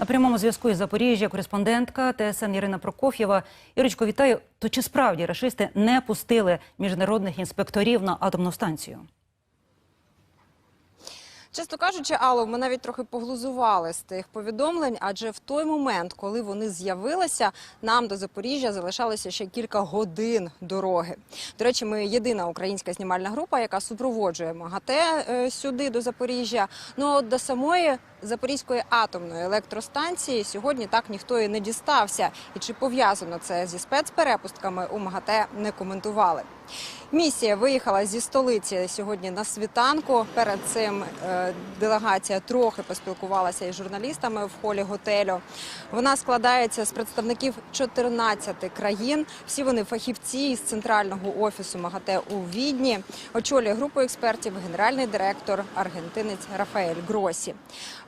На прямому зв'язку із Запоріжжя кореспондентка ТСН Ірина Прокоф'єва. Ірочко, вітаю. То чи справді рашисти не пустили міжнародних інспекторів на атомну станцію? Чесно кажучи, Алло, ми навіть трохи поглузували з тих повідомлень, адже в той момент, коли вони з'явилися, нам до Запоріжжя залишалося ще кілька годин дороги. До речі, ми єдина українська знімальна група, яка супроводжує МАГАТЕ е, сюди до Запоріжжя. Ну от до самої Запорізької атомної електростанції сьогодні так ніхто і не дістався. І чи пов'язано це зі спецперепустками у МАГАТЕ не коментували. Місія виїхала зі столиці сьогодні на світанку. Перед цим е, делегація трохи поспілкувалася із журналістами в холі готелю. Вона складається з представників 14 країн. Всі вони фахівці із центрального офісу МАГАТЕ у Відні. Очолює групу експертів генеральний директор аргентинець Рафаель Гросі.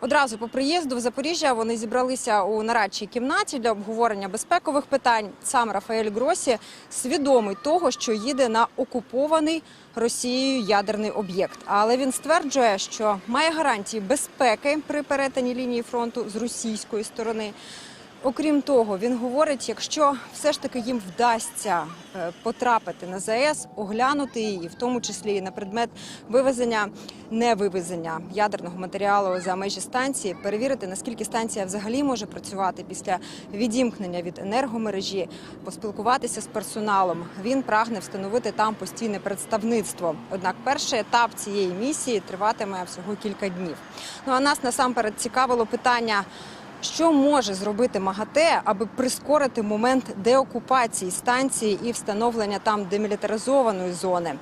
Одразу по приїзду в Запоріжжя вони зібралися у нарадчій кімнаті для обговорення безпекових питань. Сам Рафаель Гросі свідомий того, що їде на окупований Росією ядерний об'єкт. Але він стверджує, що має гарантії безпеки при перетині лінії фронту з російської сторони. Окрім того, він говорить, якщо все ж таки їм вдасться е, потрапити на ЗАЕС, оглянути її, в тому числі і на предмет вивезення, невивезення ядерного матеріалу за межі станції, перевірити наскільки станція взагалі може працювати після відімкнення від енергомережі, поспілкуватися з персоналом. Він прагне встановити там постійне представництво. Однак перший етап цієї місії триватиме всього кілька днів. Ну а нас насамперед цікавило питання. Що може зробити МАГАТЕ, аби прискорити момент деокупації станції і встановлення там демілітаризованої зони?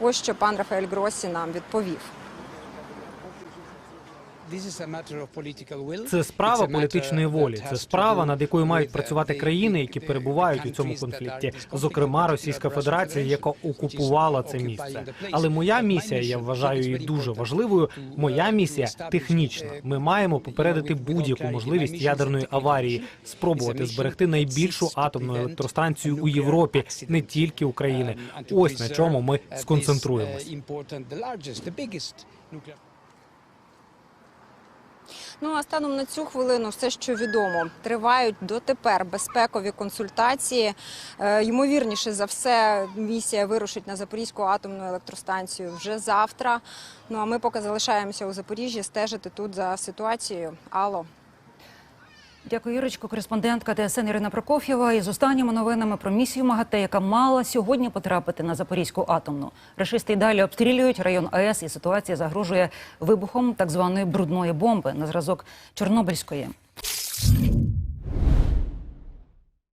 Ось що пан Рафаель Гросі нам відповів. Це справа політичної волі. Це справа, над якою мають працювати країни, які перебувають у цьому конфлікті, зокрема Російська Федерація, яка окупувала це місце. Але моя місія, я вважаю її дуже важливою. Моя місія технічна. Ми маємо попередити будь-яку можливість ядерної аварії, спробувати зберегти найбільшу атомну електростанцію у Європі, не тільки України. Ось на чому ми сконцентруємось. Ну а станом на цю хвилину все, що відомо, тривають дотепер безпекові консультації. Е, ймовірніше за все, місія вирушить на Запорізьку атомну електростанцію вже завтра. Ну а ми поки залишаємося у Запоріжжі стежити тут за ситуацією. Алло. Дякую, Юрочко. Кореспондентка ТСН Ірина Прокоф'єва із останніми новинами про місію МАГАТЕ, яка мала сьогодні потрапити на Запорізьку атомну. Рашисти й далі обстрілюють район АЕС, і ситуація загрожує вибухом так званої брудної бомби на зразок Чорнобильської.